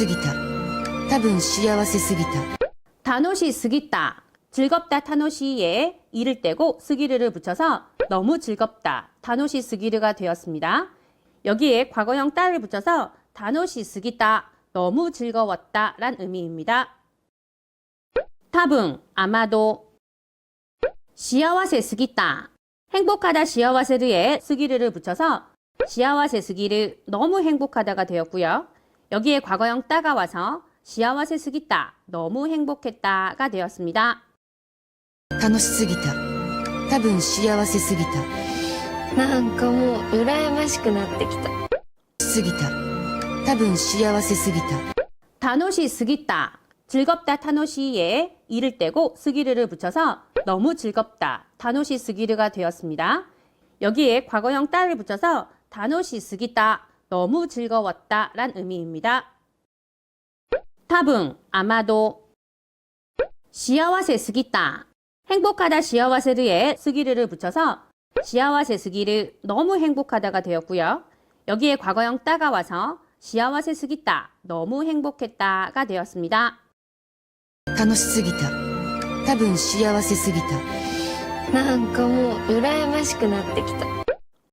すぎた多分幸せすぎた 다노시 스기다. 즐겁다 타노시에 이를 떼고 스기르를 붙여서 너무 즐겁다. 다노시 스기르가 되었습니다. 여기에 과거형 따를 붙여서 다노시 스기다. 너무 즐거웠다. 란 의미입니다. 답은 아마도 시아와세 스기다. 행복하다 시아와세르에 스기르를 붙여서 시아와세 스기르 너무 행복하다가 되었고요. 여기에 과거형 따가 와서 시아와세 스기다. 너무 행복했다가 되었습니다. 楽しすぎた多分幸せすぎたなんかもう羨ましくなってきたしすぎた多分幸せすぎた 다노시 스기다. 즐겁다 타노시에 이를 떼고 스기르를 붙여서 너무 즐겁다. 다노시 스기르가 되었습니다. 여기에 과거형 따를 붙여서 다노시 스기다. 너무 즐거웠다. 란 의미입니다. 답은 아마도 시아와세 스기다. 행복하다 시아와세르에 스기르를 붙여서 시아와세 스기르 너무 행복하다가 되었고요. 여기에 과거형 따가 와서 시아와세 스기다. 너무 행복했다가 되었습니다. 楽しすぎた多分幸せすぎたなんかもう羨ましくなってきた